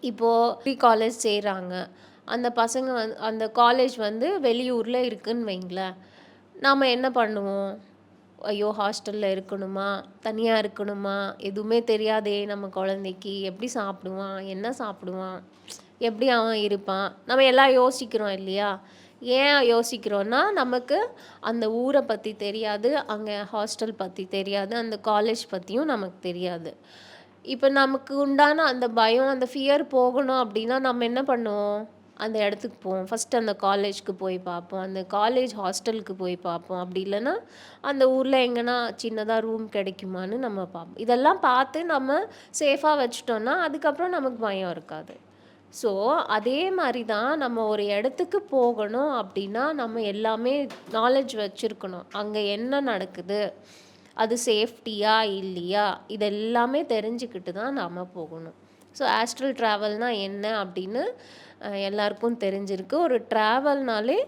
இப்போது pre college செய்கிறாங்க அந்த பசங்க வந்து அந்த காலேஜ் வந்து வெளியூரில் இருக்குன்னு வைங்களேன். நாம் என்ன பண்ணுவோம்? ஐயோ ஹாஸ்டலில் இருக்கணுமா? தனியாக இருக்கணுமா? எதுவுமே தெரியாதே நம்ம குழந்தைக்கு. எப்படி சாப்பிடுவான்? என்ன சாப்பிடுவான்? எப்படி அவன் இருப்பான்? நம்ம எல்லாம் யோசிக்கிறோம் இல்லையா? ஏன் யோசிக்கிறோன்னா நமக்கு அந்த ஊரை பற்றி தெரியாது அங்கே ஹாஸ்டல் பற்றி தெரியாது அந்த காலேஜ் பற்றியும் நமக்கு தெரியாது. இப்போ நமக்கு உண்டான அந்த பயம் அந்த ஃபியர் போகணும் அப்படின்னா நம்ம என்ன பண்ணுவோம்? அந்த இடத்துக்கு போவோம். ஃபஸ்ட்டு அந்த காலேஜ்க்கு போய் பார்ப்போம். அந்த காலேஜ் ஹாஸ்டலுக்கு போய் பார்ப்போம். அப்படி இல்லைன்னா அந்த ஊரில் எங்கன்னா சின்னதாக ரூம் கிடைக்குமான்னு நம்ம பார்ப்போம். இதெல்லாம் பார்த்து நம்ம சேஃபாக வச்சுட்டோன்னா அதுக்கப்புறம் நமக்கு பயம் இருக்காது. ஸோ அதே மாதிரி தான் நம்ம ஒரு இடத்துக்கு போகணும் அப்படின்னா நம்ம எல்லாமே நாலேஜ் வச்சுருக்கணும். அங்கே என்ன நடக்குது? அது சேஃப்டியா இல்லையா? இதெல்லாமே தெரிஞ்சுக்கிட்டு தான் நாம் போகணும். ஸோ ஆஸ்ட்ரல் ட்ராவல்னால் என்ன அப்படின்னு எல்லாருக்கும் தெரிஞ்சிருக்கு. ஒரு ட்ராவல்னாலே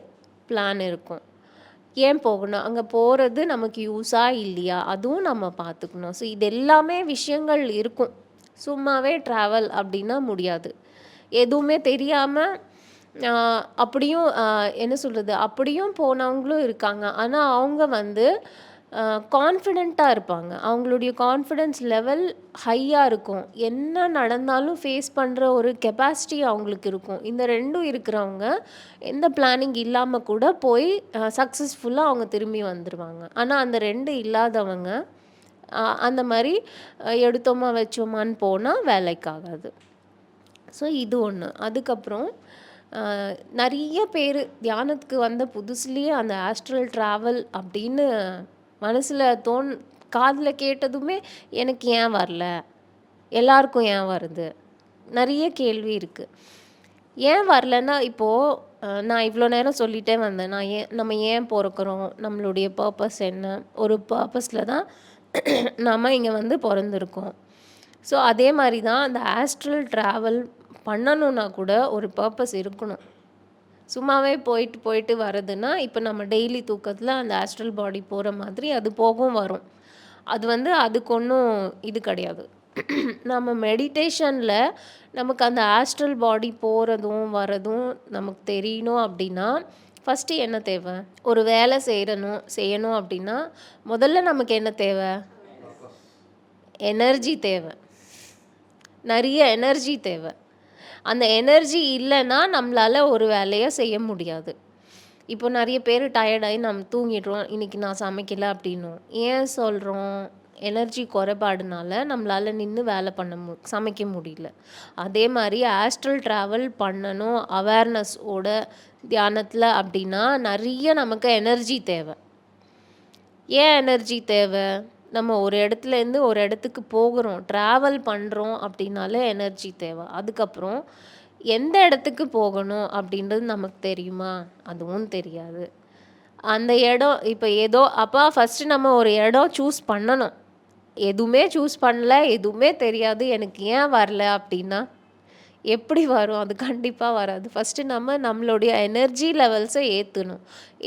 பிளான் இருக்கும். ஏன் போகணும்? அங்கே போகிறது நமக்கு யூஸாக இல்லையா? அதுவும் நம்ம பார்த்துக்கணும். ஸோ இது எல்லாமே விஷயங்கள் இருக்கும். சும்மாவே ட்ராவல் அப்படின்னா முடியாது. எதுவுமே தெரியாமல் அப்படியும் என்ன சொல்கிறது அப்படியும் போனவங்களும் இருக்காங்க. ஆனால் அவங்க வந்து கான்ஃபிடெண்ட்டாக இருப்பாங்க. அவங்களுடைய கான்ஃபிடென்ஸ் லெவல் ஹையாக இருக்கும். என்ன நடந்தாலும் ஃபேஸ் பண்ணுற ஒரு கெப்பாசிட்டி அவங்களுக்கு இருக்கும். இந்த ரெண்டும் இருக்கிறவங்க எந்த பிளானிங் இல்லாமல் கூட போய் சக்ஸஸ்ஃபுல்லாக அவங்க திரும்பி வந்துடுவாங்க ஆனால் அந்த ரெண்டு இல்லாதவங்க அந்த மாதிரி எடுத்தோமா வச்சோமான்னு போனால் வேலைக்காகாது ஸோ இது ஒன்று அதுக்கப்புறம் நிறைய பேர் தியானத்துக்கு வந்த புதுசுலேயே அந்த ஆஸ்ட்ரல் ட்ராவல் அப்படின்னு மனசில் தோன் காதில் கேட்டதுமே எனக்கு ஏன் வரல? எல்லாருக்கும் ஏன் வருது? நிறைய கேள்வி இருக்குது ஏன் வரலன்னா இப்போது நான் இவ்வளோ நேரம் சொல்லிட்டே வந்தேன். நான் ஏன் நம்ம ஏன் பிறக்கிறோம்? நம்மளுடைய பர்பஸ் என்ன? ஒரு பர்பஸில் தான் நம்ம இங்கே வந்து பிறந்திருக்கோம். ஸோ அதே மாதிரி தான் அந்த ஆஸ்ட்ரல் ட்ராவல் பண்ணணுன்னா கூட ஒரு பர்பஸ் இருக்கணும். சும்மாவே போயிட்டு போயிட்டு வர்றதுன்னா இப்போ நம்ம டெய்லி தூக்கத்தில் அந்த ஆஸ்ட்ரல் பாடி போகிற மாதிரி அது போகும் வரும். அது வந்து அதுக்கு ஒன்றும் இது கிடையாது. நம்ம மெடிடேஷனில் நமக்கு அந்த ஆஸ்ட்ரல் பாடி போகிறதும் வரதும் நமக்கு தெரியணும் அப்படின்னா ஃபஸ்ட்டு என்ன தேவை? ஒரு வேலை செய்யணும் செய்யணும் அப்படின்னா முதல்ல நமக்கு என்ன தேவை? எனர்ஜி தேவை. நிறைய எனர்ஜி தேவை. அந்த எனர்ஜி இல்லைன்னா நம்மளால் ஒரு வேலையை செய்ய முடியாது. இப்போ நிறைய பேர் டயர்டாகி நம்ம தூங்கிடுறோம். இன்றைக்கி நான் சமைக்கல அப்படின்னும். ஏன் சொல்கிறோம் எனர்ஜி குறைபாடுனால நம்மளால் நின்று வேலை பண்ண மு சமைக்க முடியல. அதே மாதிரி ஆஸ்ட்ரல் ட்ராவல் பண்ணணும் அவேர்னஸோட தியானத்தில் அப்படின்னா நிறைய நமக்கு எனர்ஜி தேவை. ஏன் எனர்ஜி தேவை? நம்ம ஒரு இடத்துலேருந்து ஒரு இடத்துக்கு போகிறோம் ட்ராவல் பண்ணுறோம் அப்படின்னாலே எனர்ஜி தேவை. அதுக்கப்புறம் எந்த இடத்துக்கு போகணும் அப்படின்றது நமக்கு தெரியுமா? அதுவும் தெரியாது. அந்த இடம் இப்போ ஏதோ அப்போ ஃபஸ்ட்டு நம்ம ஒரு இடம் சூஸ் பண்ணணும். எதுவுமே சூஸ் பண்ணல எதுவுமே தெரியாது எனக்கு ஏன் வரல அப்படின்னா எப்படி வரும்? அது கண்டிப்பாக வராது. ஃபஸ்ட்டு நம்ம நம்மளுடைய எனர்ஜி லெவல்ஸை ஏற்றணும்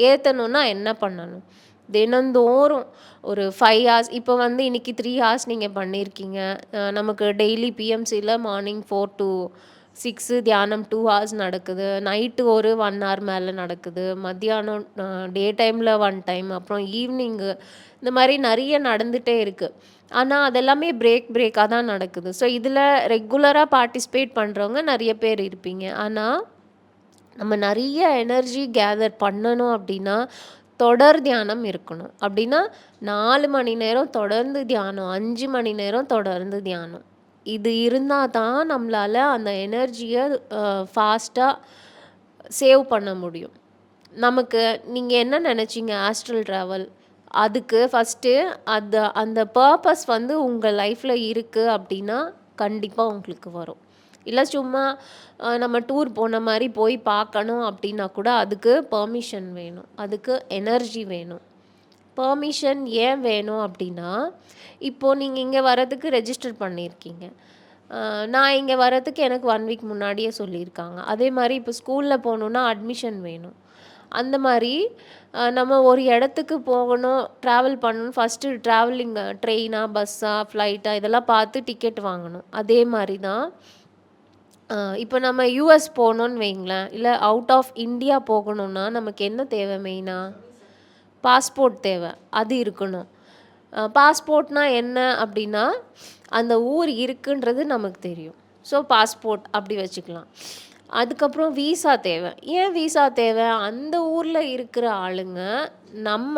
ஏற்றணுன்னா என்ன பண்ணணும்? தினந்தோறும் ஒரு ஃபைவ் ஹார்ஸ் இப்போ வந்து இன்றைக்கி த்ரீ ஹார்ஸ் நீங்கள் பண்ணியிருக்கீங்க நமக்கு டெய்லி பிஎம்சியில் மார்னிங் ஃபோர் டு சிக்ஸு தியானம் டூ ஹார்ஸ் நடக்குது. நைட்டு ஒரு ஒன் ஹவர் மேலே நடக்குது. மத்தியானம் டே டைமில் ஒன் டைம் அப்புறம் ஈவினிங்கு இந்த மாதிரி நிறைய நடந்துகிட்டே இருக்குது ஆனால் அதெல்லாமே பிரேக் பிரேக்காக தான் நடக்குது. ஸோ இதில் ரெகுலராக பார்ட்டிசிபேட் பண்ணுறவங்க நிறைய பேர் இருப்பீங்க. ஆனால் நம்ம நிறைய எனர்ஜி கேதர் பண்ணணும் அப்படின்னா தொடர் தியானம் இருக்கணும். அப்படின்னா நாலு மணி நேரம் தொடர்ந்து தியானம் அஞ்சு மணி நேரம் தொடர்ந்து தியானம். இது இருந்தால் தான் நம்மளால் அந்த எனர்ஜியை ஃபாஸ்ட்டாக சேவ் பண்ண முடியும். நமக்கு நீங்கள் என்ன நினச்சிங்க? ஆஸ்ட்ரல் ட்ராவல் அதுக்கு ஃபஸ்ட்டு அந்த அந்த பர்பஸ் வந்து உங்கள் லைஃப்பில் இருக்குது அப்படின்னா கண்டிப்பாக உங்களுக்கு வரும். இல்லை சும்மா நம்ம டூர் போன மாதிரி போய் பார்க்கணும் அப்படின்னா கூட அதுக்கு பர்மிஷன் வேணும். அதுக்கு எனர்ஜி வேணும். பர்மிஷன் ஏன் வேணும் அப்படின்னா இப்போது நீங்கள் இங்கே வரதுக்கு ரெஜிஸ்டர் பண்ணியிருக்கீங்க. நான் இங்கே வரதுக்கு எனக்கு ஒன் வீக் முன்னாடியே சொல்லியிருக்காங்க. அதே மாதிரி இப்போ ஸ்கூலில் போகணுன்னா அட்மிஷன் வேணும். அந்த மாதிரி நம்ம ஒரு இடத்துக்கு போகணும், ட்ராவல் பண்ணணும். ஃபஸ்ட்டு ட்ராவலிங் ட்ரெயினா, பஸ்ஸா, ஃப்ளைட்டாக இதெல்லாம் பார்த்து டிக்கெட் வாங்கணும். அதே மாதிரி தான் அ இப்ப நம்ம யுஎஸ் போனோம்னு வைங்களேன், இல்ல அவுட் ஆஃப் இந்தியா போகணும்னா நமக்கு என்ன தேவை மெயினா? பாஸ்போர்ட் தேவ. அது இருக்கணும். அ பாஸ்போர்ட்னா என்ன அப்படின்னா அந்த ஊர் இருக்குன்றது நமக்கு தெரியும். ஸோ பாஸ்போர்ட் அப்படி வச்சுக்கலாம். அதுக்கப்புறம் விசா தேவ. ஏன் விசா தேவ? அந்த ஊர்ல இருக்கிற ஆளுங்க, நம்ம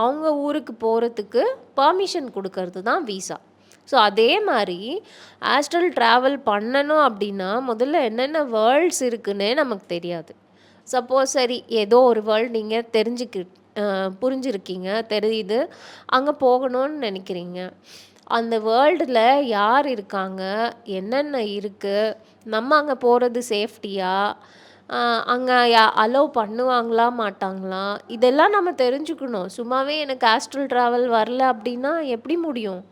அவங்க ஊருக்கு போறதுக்கு பர்மிஷன் குடுக்கறது தான் விசா. ஸோ அதே மாதிரி ஆஸ்ட்ரல் ட்ராவல் பண்ணணும் அப்படின்னா முதல்ல என்னென்ன வேர்ல்ட்ஸ் இருக்குன்னே நமக்கு தெரியாது. சப்போஸ் சரி ஏதோ ஒரு வேர்ல்டு நீங்கள் தெரிஞ்சுக்கு புரிஞ்சுருக்கீங்க புரிஞ்சிருக்கீங்க, தெரியுது. அங்கே போகணும்னு நினைக்கிறீங்க அந்த வேர்ல்டில் யார் இருக்காங்க? என்னென்ன இருக்குது நம்ம அங்கே போகிறது சேஃப்டியா? அங்கே அலோவ் பண்ணுவாங்களா? மாட்டாங்களா? இதெல்லாம் நம்ம தெரிஞ்சுக்கணும். சும்மாவே எனக்கு ஆஸ்ட்ரல் ட்ராவல் வரல அப்படின்னா எப்படி முடியும்?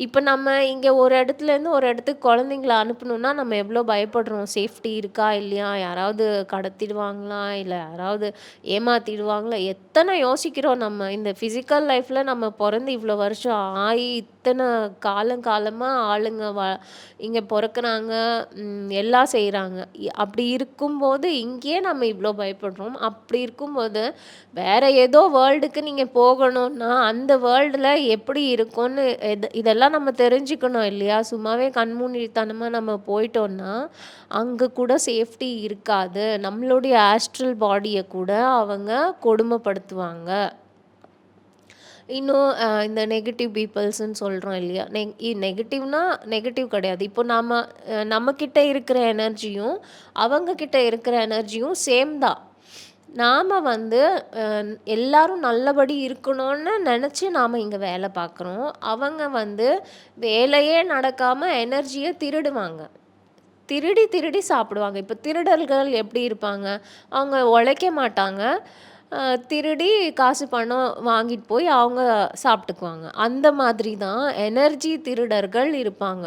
இப்போ நம்ம இங்கே ஒரு இடத்துலேருந்து ஒரு இடத்துக்கு குழந்தைங்கள அனுப்பணும்னா, நம்ம எவ்வளோ பயப்படுறோம். சேஃப்டி இருக்கா? இல்லையா? யாராவது கடத்திடுவாங்களா? இல்லை யாராவது ஏமாத்திடுவாங்களா? எத்தனை யோசிக்கிறோம் நம்ம. இந்த ஃபிசிக்கல் லைஃப்பில் நம்ம பிறந்து இவ்வளோ வருஷம் ஆகி இத்தனை காலம் காலமாக ஆளுங்க வ இங்கே பிறக்கிறாங்க எல்லாம் செய்கிறாங்க இ இருக்கும்போது, இங்கேயே நம்ம இவ்வளோ பயப்படுறோம். அப்படி இருக்கும்போது, வேற ஏதோ வேர்ல்டுக்கு நீங்கள் போகணும்னா, அந்த வேர்ல்டில் எப்படி இருக்கும்னு எது இதெல்லாம் நம்ம தெரிஞ்சுக்கணும் இல்லையா? சும்மாவே கண்மூடித்தனமா நம்ம போயிட்டோம்னா, அங்கே கூட சேஃப்டி இருக்காது. நம்மளுடைய ஆஸ்ட்ரல் பாடியை கூட அவங்க கொடுமைப்படுத்துவாங்க. இன்னும் இந்த நெகட்டிவ் பீப்பிள்ஸ்ன்னு சொல்கிறோம் இல்லையா? நெ நெகட்டிவ்னா நெகட்டிவ் கிடையாது. இப்போ நம்ம நம்மக்கிட்ட இருக்கிற எனர்ஜியும், அவங்க கிட்ட இருக்கிற எனர்ஜியும் சேம் தான். நாம் வந்து எல்லாரும் நல்லபடி இருக்கணும்னு நினச்சி நாம் இங்கே வேலை பார்க்குறோம். அவங்க வந்து வேலையே நடக்காமல் எனர்ஜியை திருடுவாங்க. திருடி திருடி சாப்பிடுவாங்க. இப்போ திருடர்கள் எப்படி இருப்பாங்க? அவங்க உழைக்க மாட்டாங்க. திருடி காசு, பணம் வாங்கிட்டு போய் அவங்க சாப்பிட்டுக்குவாங்க அந்த மாதிரி தான் எனர்ஜி திருடர்கள் இருப்பாங்க.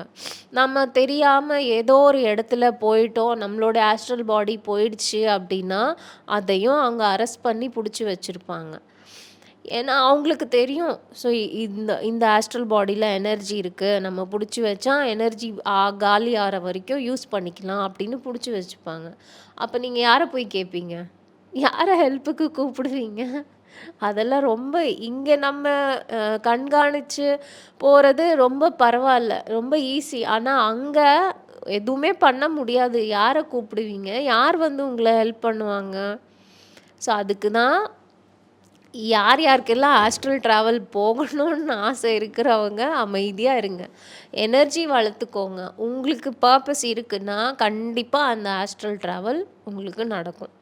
நம்ம தெரியாமல் ஏதோ ஒரு இடத்துல போயிட்டோம், நம்மளோட ஆஸ்ட்ரல் பாடி போயிடுச்சு அப்படின்னா அதையும் அங்கே அரெஸ்ட் பண்ணி பிடிச்சி வச்சுருப்பாங்க ஏன்னா அவங்களுக்கு தெரியும். ஸோ இந்த இந்த ஆஸ்ட்ரல் பாடியில் எனர்ஜி இருக்குது நம்ம பிடிச்சி வச்சா எனர்ஜி ஆ காலி ஆகிற வரைக்கும் யூஸ் பண்ணிக்கலாம் அப்படின்னு பிடிச்சி வச்சுப்பாங்க. அப்போ நீங்கள் யாரை போய் கேட்பீங்க? யாரை ஹெல்ப்புக்கு கூப்பிடுவீங்க? அதெல்லாம் ரொம்ப இங்கே நம்ம கண்காணித்து போகிறது ரொம்ப பரவாயில்ல ரொம்ப ஈஸி. ஆனால் அங்கே எதுவுமே பண்ண முடியாது. யாரை கூப்பிடுவீங்க? யார் வந்து உங்களை ஹெல்ப் பண்ணுவாங்க? ஸோ அதுக்கு தான் யார் யாருக்கெல்லாம் ஆஸ்ட்ரல் ட்ராவல் போகணும்னு ஆசை இருக்கிறவங்க அமைதியாக இருங்க. எனர்ஜி வளர்த்துக்கோங்க. உங்களுக்கு பர்ப்பஸ் இருக்குன்னா, கண்டிப்பாக அந்த ஆஸ்ட்ரல் ட்ராவல் உங்களுக்கு நடக்கும்.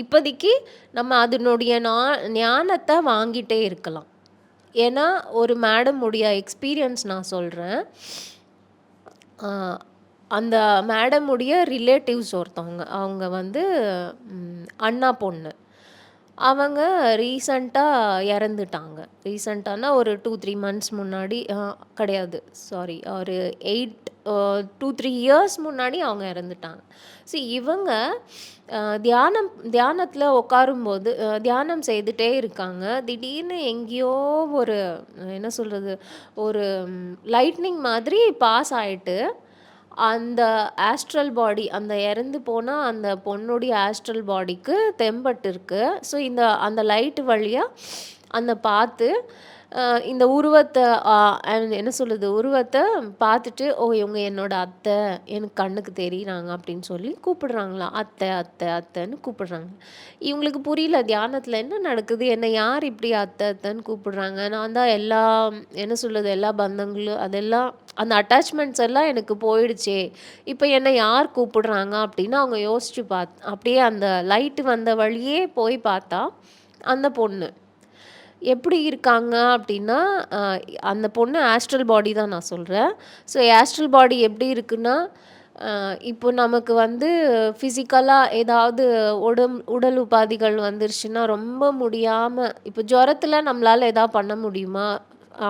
இப்போதைக்கு நம்ம அதனுடைய நா ஞானத்தை வாங்கிட்டே இருக்கலாம். ஏன்னா, ஒரு மேடம் உடைய எக்ஸ்பீரியன்ஸ் நான் சொல்கிறேன் அந்த மேடம் உடைய ரிலேட்டிவ்ஸ் ஒருத்தவங்க. அவங்க வந்து அண்ணா பொண்ணு. அவங்க ரீசண்டாக இறந்துட்டாங்க. ரீசண்டானா ஒரு 2, 3 மந்த்ஸ் முன்னாடி கிடையாது. சாரி ஒரு எயிட் டூ த்ரீ இயர்ஸ் முன்னாடி அவங்க இறந்துட்டாங்க. ஸோ இவங்க தியானம் தியானத்தில் உட்காரும்போது தியானம் செய்துட்டே இருக்காங்க. திடீர்னு எங்கேயோ ஒரு என்ன சொல்கிறது ஒரு லைட்னிங் மாதிரி பாஸ் ஆகிட்டு அந்த ஆஸ்ட்ரல் பாடி அந்த இறந்து போனால் அந்த பொண்ணுடைய ஆஸ்ட்ரல் பாடிக்கு தெம்பட்டு இருக்குது ஸோ இந்த அந்த லைட் வழியாக அந்த பார்த்து, இந்த உருவத்தை என்ன சொல்லுது? உருவத்தை பார்த்துட்டு, "ஓ! இவங்க என்னோட அத்தை எனக்கு கண்ணுக்கு தெரியிறாங்க" அப்படின்னு சொல்லி கூப்பிடுறாங்களாம். அத்தை அத்தை அத்தைன்னு கூப்பிடுறாங்க. இவங்களுக்கு புரியல தியானத்தில் என்ன நடக்குது? என்ன யார் இப்படி அத்தை அத்தைன்னு கூப்பிடுறாங்க? நான் தான் எல்லா என்ன சொல்லுது எல்லா பந்தங்களும் அதெல்லாம் அந்த அட்டாச்மெண்ட்ஸ் எல்லாம் எனக்கு போயிடுச்சே! இப்போ என்ன யார் கூப்பிடுறாங்க? அப்படின்னு அவங்க யோசிச்சு பார்த்து அப்படியே அந்த லைட்டு வந்த வழியே போய் பார்த்தா, அந்த பொண்ணு. எப்படி இருக்காங்க அப்படின்னா அ அந்த பொண்ணு ஆஸ்ட்ரல் பாடி தான் நான் சொல்கிறேன் ஸோ ஆஸ்ட்ரல் பாடி எப்படி இருக்குன்னா, அ இப்போ நமக்கு வந்து ஃபிசிக்கலாக ஏதாவது உடம் உடல் உபாதைகள் வந்துருச்சுன்னா, ரொம்ப முடியாமல் இப்போ ஜுரத்தில் நம்மளால் எதாவது பண்ண முடியுமா?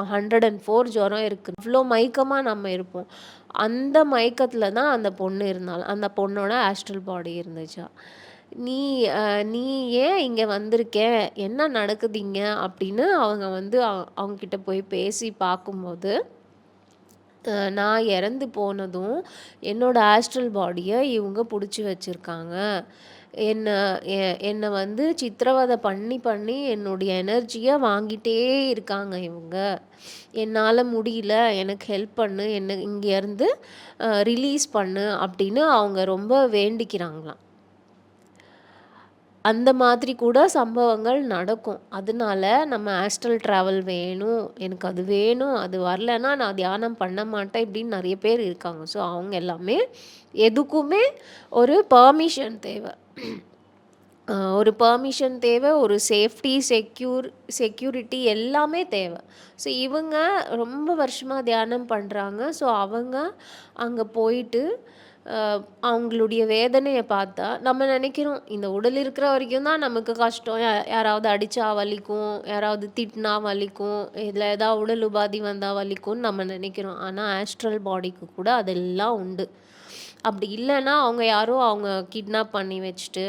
ஹண்ட்ரட் அண்ட் ஃபோர் ஜுரம் இருக்கு. இவ்வளோ மயக்கமாக நம்ம இருப்போம். அந்த மயக்கத்தில் தான் அந்த பொண்ணு இருந்தாலும் அந்த பொண்ணோட ஆஸ்ட்ரல் பாடி இருந்துச்சா நீ அ நீ ஏன் இங்க வந்திருக்க? என்ன நடக்குது இங்க? அப்படின்னு அவங்க வந்து அ அவங்ககிட்ட போய் பேசி பார்க்கும்போது, அ நான் இறந்து போனதும், என்னோட ஆஸ்ட்ரல் பாடிய இவங்க புடிச்சு வச்சிருக்காங்க. என்ன எ என்ன வந்து சித்திரவதை பண்ணி, பண்ணி என்னுடைய எனர்ஜிய வாங்கிட்டே இருக்காங்க இவங்க. என்னால முடியல. எனக்கு ஹெல்ப் பண்ணு. என்ன இங்கேருந்து அ ரிலீஸ் பண்ணு அப்படின்னு அவங்க ரொம்ப வேண்டிக்கிறாங்களாம். அந்த மாதிரி கூட சம்பவங்கள் நடக்கும். அதனால நம்ம ஆஸ்ட்ரல் ட்ராவல் வேணும். எனக்கு அது வேணும். அது வரலன்னா நான் தியானம் பண்ண மாட்டேன். இப்படின்னு நிறைய பேர் இருக்காங்க. ஸோ அவங்க எல்லாமே எதுக்குமே ஒரு பர்மிஷன் தேவை ஒரு பர்மிஷன் தேவை ஒரு சேஃப்டி, செக்யூர் செக்யூரிட்டி எல்லாமே தேவை ஸோ இவங்க ரொம்ப வருஷமாக தியானம் பண்ணுறாங்க ஸோ அவங்க அங்கே போயிட்டு, அவங்களுடைய வேதனையை பார்த்தா நம்ம நினைக்கிறோம் இந்த உடல் இருக்கிற வரைக்கும் தான் நமக்கு கஷ்டம். யா யாராவது அடித்தா வலிக்கும். யாராவது திட்டினா வலிக்கும். இதில் ஏதாவது உடல் உபாதி வந்தால் வலிக்கும்னு நம்ம நினைக்கிறோம் ஆனால் ஆஸ்ட்ரல் பாடிக்கு கூட அதெல்லாம் உண்டு. அப்படி இல்லைன்னா அவங்க யாரோ அவங்க கிட்னாப் பண்ணி வச்சுட்டு,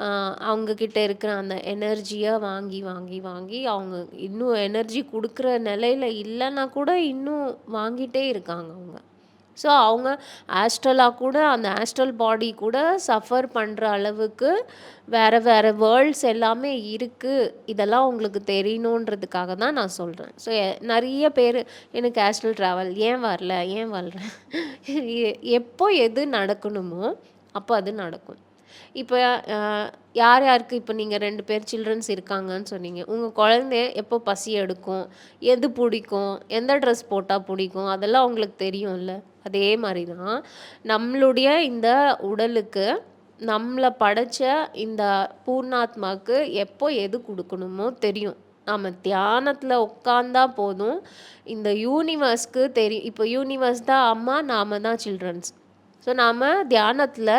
அ அவங்க கிட்ட இருக்கிற அந்த எனர்ஜியை வாங்கி, வாங்கி, வாங்கி அவங்க இன்னும் எனர்ஜி கொடுக்குற நிலையில இல்லைன்னா கூட இன்னும் வாங்கிட்டே இருக்காங்க அவங்க. ஸோ அவங்க ஆஸ்ட்ரலாக கூட அந்த ஆஸ்ட்ரல் பாடி கூட சஃபர் பண்ணுற அளவுக்கு வேறு வேறு வேர்ல்ட்ஸ் எல்லாமே இருக்குது இதெல்லாம் உங்களுக்கு தெரியணுன்றதுக்காக தான் நான் சொல்கிறேன் ஸோ நிறைய பேர் எனக்கு ஆஸ்ட்ரல் ட்ராவல் ஏன் வரல? ஏன் வரல? எ எப்போ எது நடக்கணுமோ, அப்போ அது நடக்கும். இப்போ யார் யாருக்கு இப்போ நீங்கள் ரெண்டு பேர் சில்ட்ரன்ஸ் இருக்காங்கன்னு சொன்னீங்க. உங்கள் குழந்தைய எப்போ பசி எடுக்கும்? எது பிடிக்கும் எந்த ட்ரெஸ் போட்டால் பிடிக்கும் அதெல்லாம் உங்களுக்கு தெரியும்ல. அதே மாதிரி தான் நம்மளுடைய இந்த உடலுக்கு, நம்மளை படைச்ச இந்த பூர்ணாத்மாவுக்கு எப்போ எது கொடுக்கணுமோ தெரியும். நம்ம தியானத்தில் உட்காந்தா போதும். இந்த யூனிவர்ஸ்க்கு தெரியும். இப்போ யூனிவர்ஸ் தான் அம்மா, நாம தான் சில்ட்ரன்ஸ். ஸோ நாம தியானத்தில்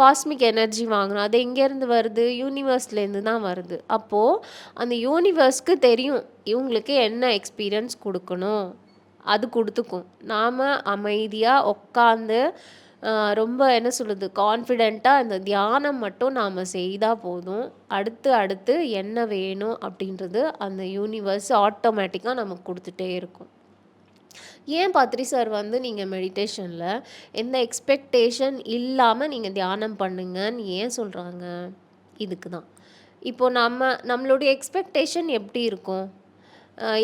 காஸ்மிக் எனர்ஜி வாங்கினோம் அது எங்கேருந்து வருது? யூனிவர்ஸ்லேருந்து தான் வருது. அப்போது அந்த யூனிவர்ஸ்க்கு தெரியும். இவங்களுக்கு என்ன எக்ஸ்பீரியன்ஸ் கொடுக்கணும் அது கொடுத்துக்கும் நாம் அமைதியாக உட்காந்து, ரொம்ப என்ன சொல்லுது கான்ஃபிடெண்ட்டாக இந்த தியானம் மட்டும் நாம் செய்தால் போதும். அடுத்து, அடுத்து என்ன வேணும் அப்படின்றது அந்த யூனிவர்ஸ் ஆட்டோமேட்டிக்காக நமக்கு கொடுத்துட்டே இருக்கும். ஏன் பத்ரி சார் வந்து நீங்கள் மெடிடேஷனில் எந்த எக்ஸ்பெக்டேஷன் இல்லாமல் நீங்கள் தியானம் பண்ணுங்கன்னு ஏன் சொல்கிறாங்க இதுக்கு தான். இப்போ நம்ம நம்மளுடைய எக்ஸ்பெக்டேஷன் எப்படி இருக்கும்?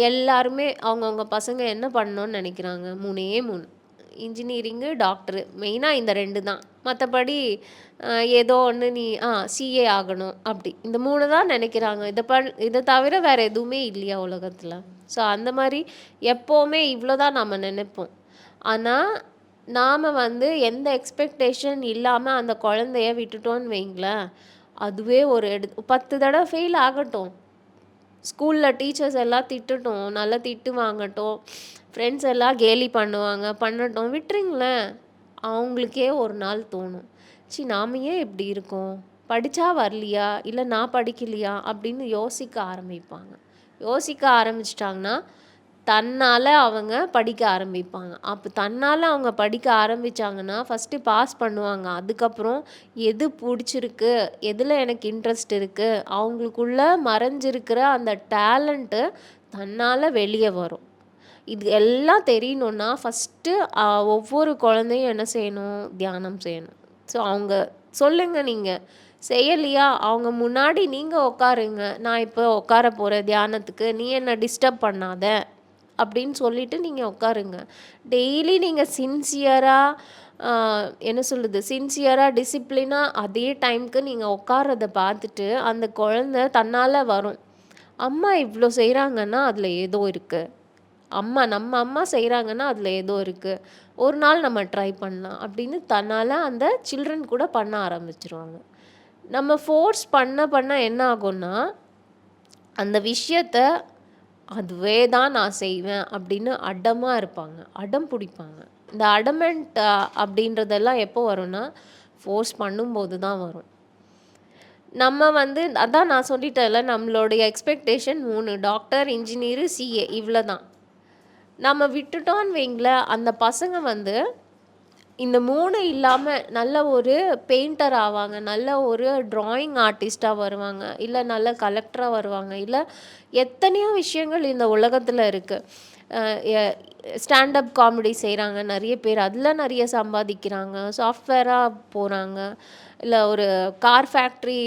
எல்லாருமே அவங்கவுங்க பசங்க என்ன பண்ணணும்னு நினைக்கிறாங்க மூணே மூணு இன்ஜினியரிங்கு, டாக்டரு. மெயினாக இந்த ரெண்டு தான். மற்றபடி ஏதோ ஒன்று நீ ஆ சிஏ ஆகணும் அப்படி. இந்த மூணு தான் நினைக்கிறாங்க இதை பண் இதை தவிர வேறு எதுவுமே இல்லையா உலகத்தில் ஸோ அந்த மாதிரி எப்போவுமே இவ்வளோ தான் நம்ம நினைப்போம் ஆனால் நாம் வந்து எந்த எக்ஸ்பெக்டேஷன் இல்லாமல் அந்த குழந்தைய விட்டுட்டோன்னு வைங்களேன், அதுவே ஒரு எடு பத்து தடவை ஃபெயில் ஆகட்டும். ஸ்கூலில் டீச்சர்ஸ் எல்லாம் திட்டட்டும். நல்லா திட்டு வாங்கட்டும். ஃப்ரெண்ட்ஸ் எல்லாம் கேலி பண்ணுவாங்க. பண்ணட்டும். விட்டுருங்களேன். அவங்களுக்கே ஒரு நாள் தோணும். ச்சீ நாம ஏன் இப்படி இருக்கோம்? படித்தா வரலையா? இல்லை நான் படிக்கலையா? அப்படின்னு யோசிக்க ஆரம்பிப்பாங்க. யோசிக்க ஆரம்பிச்சிட்டாங்கன்னா தன்னால் அவங்க படிக்க ஆரம்பிப்பாங்க. அப்போ தன்னால் அவங்க படிக்க ஆரம்பிச்சாங்கன்னா, ஃபர்ஸ்ட்டு பாஸ் பண்ணுவாங்க. அதுக்கப்புறம் எது பிடிச்சிருக்கு எதில் எனக்கு இன்ட்ரெஸ்ட் இருக்குது அவங்களுக்குள்ள மறைஞ்சிருக்கிற அந்த டேலண்ட்டு தன்னால் வெளியே வரும். இது எல்லாம் தெரியணுன்னா ஃபர்ஸ்ட்டு ஒவ்வொரு குழந்தையும் என்ன செய்யணும்? தியானம் செய்யணும். ஸோ அவங்க சொல்லுங்கள் நீங்கள் செய்யலையா? அவங்க முன்னாடி நீங்கள் உட்காருங்க. நான் இப்போ உட்கார போகிறேன் தியானத்துக்கு. நீ என்னை டிஸ்டர்ப் பண்ணாத. அப்படின்னு சொல்லிட்டு நீங்கள் உட்காருங்க. டெய்லி நீங்கள் சின்சியராக என்ன சொல்லுது? சின்சியராக டிசிப்ளினாக அதே டைம்க்கு நீங்கள் உட்காரத பார்த்துட்டு, அந்த குழந்த தன்னால் வரும். அம்மா இவ்வளோ செய்கிறாங்கன்னா அதில் ஏதோ இருக்குது அம்மா நம்ம அம்மா செய்கிறாங்கன்னா அதில் ஏதோ இருக்குது ஒரு நாள் நம்ம ட்ரை பண்ணலாம். அப்படின்னு தன்னால் அந்த சில்ட்ரன் கூட பண்ண ஆரம்பிச்சிருவாங்க நம்ம ஃபோர்ஸ் பண்ண, பண்ண என்ன ஆகும்னா, அந்த விஷயத்த அதுவே தான் நான் செய்வேன் அப்படின்னு அடமாக இருப்பாங்க. அடம் பிடிப்பாங்க இந்த அடமெண்ட் அப்படின்றதெல்லாம் எப்போ வரும்னா, ஃபோர்ஸ் பண்ணும்போது தான் வரும். நம்ம வந்து அதான் நான் சொல்லிட்டேன்ல, நம்மளுடைய எக்ஸ்பெக்டேஷன் மூணு டாக்டர், இன்ஜினியரு சிஏ இவ்வளோ தான். நம்ம விட்டுட்டோம்னு வைங்களேன், அந்த பசங்க வந்து இந்த மூணு இல்லாமல் நல்ல ஒரு பெயிண்டர் ஆவாங்க. நல்ல ஒரு ட்ராயிங் ஆர்டிஸ்ட்டா வருவாங்க. இல்லை நல்ல கலெக்டராக வருவாங்க. இல்லை எத்தனையோ விஷயங்கள் இந்த உலகத்தில் இருக்குது ஸ்டாண்டப் ஸ்டாண்ட் அப் காமெடி செய்கிறாங்க நிறைய பேர். அதில் நிறைய சம்பாதிக்கிறாங்க. சாஃப்ட்வேராக போகிறாங்க இல்லை ஒரு கார் ஃபேக்ட்ரி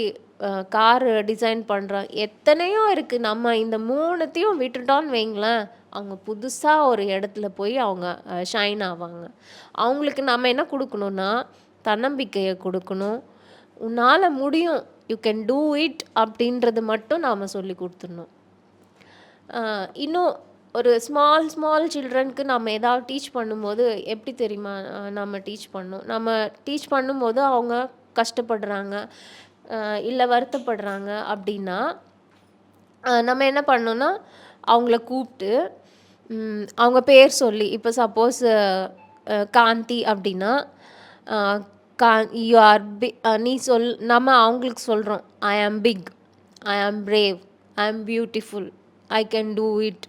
கார் டிசைன் பண்ணுறாங்க எத்தனையோ இருக்குது நம்ம இந்த மூணுத்தையும் விட்டுட்டோம்னு வைங்களேன், அவங்க புதுசாக ஒரு இடத்துல போய் அவங்க ஷைன் ஆவாங்க. அவங்களுக்கு நம்ம என்ன கொடுக்கணுன்னா தன்னம்பிக்கையை கொடுக்கணும் உன்னால் முடியும். யூ கேன் டூ இட்" அப்படின்றது மட்டும் நாம் சொல்லிக் கொடுத்துடணும் இன்னும் ஒரு ஸ்மால் ஸ்மால் சில்ட்ரனுக்கு நம்ம ஏதாவது டீச் பண்ணும்போது எப்படி தெரியுமா நம்ம டீச் பண்ணணும்? நம்ம டீச் பண்ணும்போது அவங்க கஷ்டப்படுறாங்க, இல்லை வருத்தப்படுறாங்க அப்படின்னா, நம்ம என்ன பண்ணோன்னா அவங்கள கூப்பிட்டு ம் அவங்க பேர் சொல்லி இப்ப சப்போஸ் அ காந்தி அப்படின்னா, அ கா யூ ஆர் பி நீ சொல் நம்ம அவங்களுக்கு சொல்றோம். "ஐ ஆம் big. I am brave. I am beautiful. I can do it."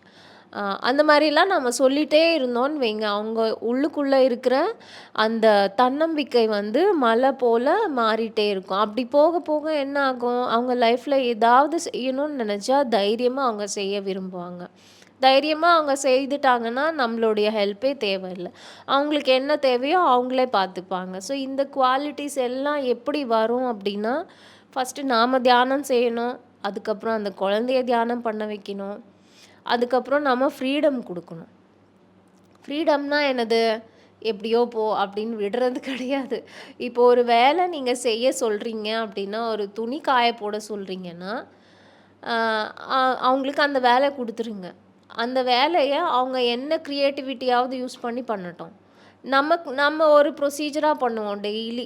அ அந்த மாரிலாம் நம்ம சொல்லிட்டே இருந்தோம்னு வைங்க, அவங்க உள்ளுக்குள்ள இருக்கிற அந்த தன்னம்பிக்கை வந்து மலை போல மாறிட்டே இருக்கும். அப்படி போக போக என்ன ஆகும்? அவங்க லைஃப்ல ஏதாவது செய்யணும்னு நெனச்சா தைரியமா அவங்க செய்ய விரும்புவாங்க. தைரியமாக அவங்க செய்துட்டாங்கன்னா, நம்மளுடைய ஹெல்ப்பே தேவையில்ல. அவங்களுக்கு என்ன தேவையோ அவங்களே பார்த்துப்பாங்க. ஸோ இந்த குவாலிட்டிஸ் எல்லாம் எப்படி வரும் அப்படின்னா, ஃபஸ்ட்டு நாம் தியானம் செய்யணும். அதுக்கப்புறம் அந்த குழந்தைய தியானம் பண்ண வைக்கணும். அதுக்கப்புறம் நம்ம ஃப்ரீடம் கொடுக்கணும் ஃப்ரீடம்னா என்னது? எப்படியோ போ அப்படின்னு விடுறது கிடையாது. இப்போ ஒரு வேலை நீங்கள் செய்ய சொல்கிறீங்க அப்படின்னா, ஒரு துணி காய போட சொல்கிறீங்கன்னா அவங்களுக்கு அந்த வேலை கொடுத்துருங்க அந்த வேலையை அவங்க என்ன க்ரியேட்டிவிட்டியாவது யூஸ் பண்ணி பண்ணட்டும். நமக்கு நம்ம ஒரு ப்ரொசீஜராக பண்ணுவோம் டெய்லி.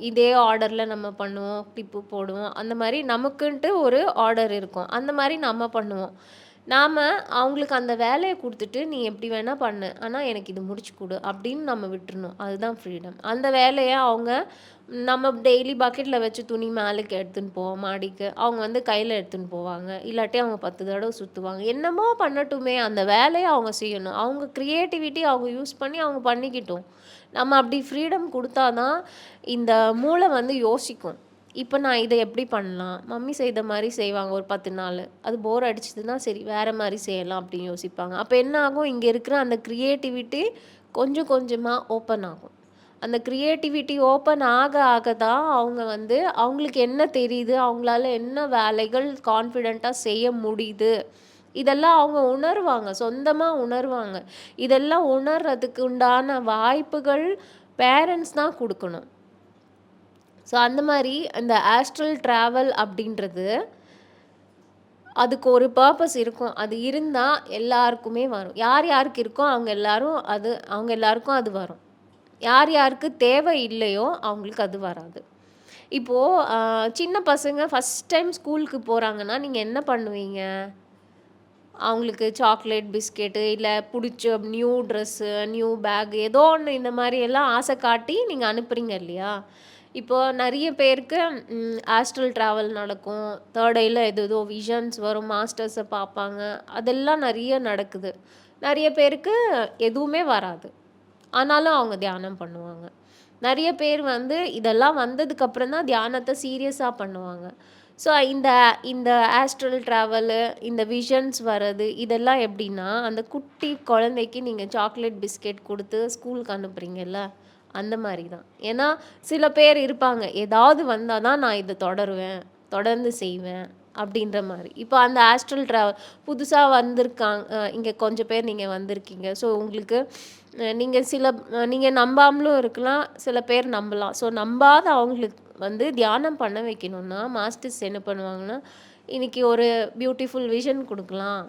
இதே ஆர்டரில் நம்ம பண்ணுவோம். டிப்பு போடுவோம். அந்த மாதிரி நமக்குன்ட்டு ஒரு ஆர்டர் இருக்கும். அந்த மாதிரி நம்ம பண்ணுவோம். நாம் அவங்களுக்கு அந்த வேலையை கொடுத்துட்டு "நீ எப்படி வேணால் பண்ணு. ஆனால் எனக்கு இது முடிச்சு கொடு அப்படின்னு நம்ம விட்டுறணும். அதுதான் ஃப்ரீடம். அந்த வேலையை அவங்க நம்ம டெய்லி பக்கெட்டில் வச்சு துணி மேலுக்கு எடுத்துன்னு போவோம் மாடிக்கு. அவங்க வந்து கையில் எடுத்துன்னு போவாங்க. இல்லாட்டி அவங்க பத்து தடவை சுற்றுவாங்க என்னமோ பண்ணட்டுமே, அந்த வேலையை அவங்க செய்யணும். அவங்க க்ரியேட்டிவிட்டி அவங்க யூஸ் பண்ணி அவங்க பண்ணிக்கிட்டோம் நம்ம அப்படி ஃப்ரீடம் கொடுத்தா தான், இந்த மூளை வந்து யோசிக்கும். இப்போ நான் இதை எப்படி பண்ணலாம்? மம்மி செய்த மாதிரி செய்வாங்க ஒரு பத்து நாள் அது போர் அடிச்சதுன்னா, சரி வேறு மாதிரி செய்யலாம் அப்படின்னு யோசிப்பாங்க. அப்போ என்ன ஆகும்? இங்கே இருக்கிற அந்த க்ரியேட்டிவிட்டி கொஞ்சம் கொஞ்சமாக ஓப்பன் ஆகும். அந்த கிரியேட்டிவிட்டி ஓப்பன் ஆக ஆக தான் அவங்க வந்து அவங்களுக்கு என்ன தெரியுது? அவங்களால என்ன வேலைகள் கான்ஃபிடெண்ட்டாக செய்ய முடியுது? இதெல்லாம் அவங்க உணருவாங்க. சொந்தமாக உணருவாங்க. இதெல்லாம் உணர்றதுக்கு உண்டான வாய்ப்புகள் பேரண்ட்ஸ் தான் கொடுக்கணும் ஸோ அந்த மாதிரி இந்த ஆஸ்ட்ரல் ட்ராவல் அப்படின்றது, அதுக்கு ஒரு பர்பஸ் இருக்கும். அது இருந்தால் எல்லாருக்குமே வரும். யார் யாருக்கு இருக்கோ அவங்க எல்லாரும் அது அவங்க எல்லாருக்கும் அது வரும். யார் யாருக்கு தேவை இல்லையோ அவங்களுக்கு அது வராது. இப்போது சின்ன பசங்க ஃபஸ்ட் டைம் ஸ்கூலுக்கு போகிறாங்கன்னா நீங்கள் என்ன பண்ணுவீங்க? அவங்களுக்கு சாக்லேட், பிஸ்கெட்டு இல்லை பிடிச்ச நியூ ட்ரெஸ்ஸு, நியூ பேக் ஏதோ ஒன்று இந்த மாதிரி எல்லாம் ஆசை காட்டி நீங்கள் அனுப்புறீங்க இல்லையா? இப்போது நிறைய பேருக்கு ஆஸ்ட்ரல் ட்ராவல் நடக்கும். 3 எது ஏதேதோ விஷன்ஸ் வரும். மாஸ்டர்ஸை பார்ப்பாங்க. அதெல்லாம் நிறைய நடக்குது. நிறைய பேருக்கு எதுவுமே வராது. ஆனாலும் அவங்க தியானம் பண்ணுவாங்க. நிறைய பேர் வந்து இதெல்லாம் வந்ததுக்கப்புறம் தான் தியானத்தை சீரியஸாக பண்ணுவாங்க. ஸோ இந்த இந்த ஆஸ்ட்ரல் ட்ராவலு, இந்த விஷன்ஸ் வர்றது இதெல்லாம் எப்படின்னா, அந்த குட்டி குழந்தைக்கு நீங்கள் சாக்லேட், பிஸ்கெட் கொடுத்து ஸ்கூலுக்கு அனுப்புறீங்கல்ல, அந்த மாதிரி தான். ஏன்னா சில பேர் இருப்பாங்க. ஏதாவது வந்தால் தான் நான் இதை தொடருவேன். தொடர்ந்து செய்வேன். அப்படின்ற மாதிரி இப்போ அந்த ஆஸ்ட்ரல் ட்ராவல் புதுசாக வந்திருக்காங்க இங்கே கொஞ்சம் பேர் நீங்கள் வந்திருக்கீங்க. ஸோ உங்களுக்கு நீங்கள் சில நீங்கள் நம்பாமலும் இருக்கலாம். சில பேர் நம்பலாம். ஸோ நம்பாத அவங்களுக்கு வந்து தியானம் பண்ண வைக்கணும்னா, மாஸ்டர்ஸ் என்ன பண்ணுவாங்கன்னா, இன்னைக்கு ஒரு பியூட்டிஃபுல் விஷன் கொடுக்கலாம்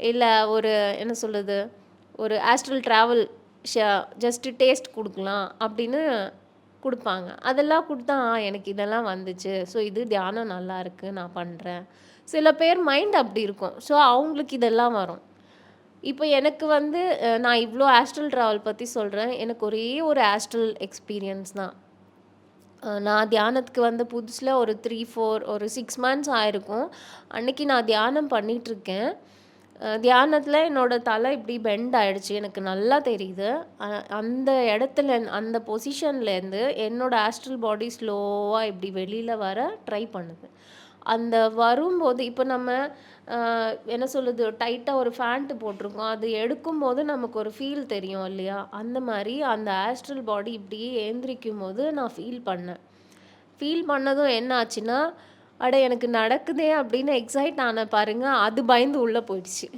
இல்லை ஒரு என்ன சொல்லுது ஒரு ஆஸ்ட்ரல் ட்ராவல் ஷ ஜஸ்ட்டு டேஸ்ட் கொடுக்கலாம் அப்படின்னு கொடுப்பாங்க அதெல்லாம் கொடுத்தா எனக்கு இதெல்லாம் வந்துச்சு. ஸோ இது தியானம் நல்லா இருக்குது நான் பண்ணுறேன் சில பேர் மைண்ட் அப்படி இருக்கும். ஸோ அவங்களுக்கு இதெல்லாம் வரும். இப்போ எனக்கு வந்து நான் இவ்வளோ ஆஸ்ட்ரல் ட்ராவல் பற்றி சொல்கிறேன் எனக்கு ஒரே ஒரு ஆஸ்ட்ரல் எக்ஸ்பீரியன்ஸ் தான். நான் தியானத்துக்கு வந்த புதுசில் ஒரு 3, 4 ஒரு சிக்ஸ் மந்த்ஸ் ஆயிருக்கும். அன்னைக்கு நான் தியானம் பண்ணிகிட்ருக்கேன் தியானத்தில் தியானத்தில என்னோட தலை இப்படி பெண்ட் ஆயிடுச்சு. எனக்கு நல்லா தெரியுது. அ அந்த இடத்துல அந்த பொசிஷன்லேருந்து என்னோட ஆஸ்ட்ரல் பாடி ஸ்லோவாக இப்படி வெளியில் வர ட்ரை பண்ணுது. அந்த வரும்போது இப்போ நம்ம என்ன சொல்லுது டைட்டாக ஒரு ஃபேண்ட்டு போட்டிருக்கோம். அது எடுக்கும்போது நமக்கு ஒரு ஃபீல் தெரியும் இல்லையா? அந்த மாதிரி அந்த ஆஸ்ட்ரல் பாடி இப்படியே ஏந்திரிக்கும் போது நான் ஃபீல் பண்ணேன். ஃபீல் பண்ணதும் என்ன ஆச்சுன்னா, அட எனக்கு நடக்குதே அப்படின்னு எக்ஸைட் ஆனேன் பாருங்க, அது பயந்து உள்ளே போயிடுச்சு.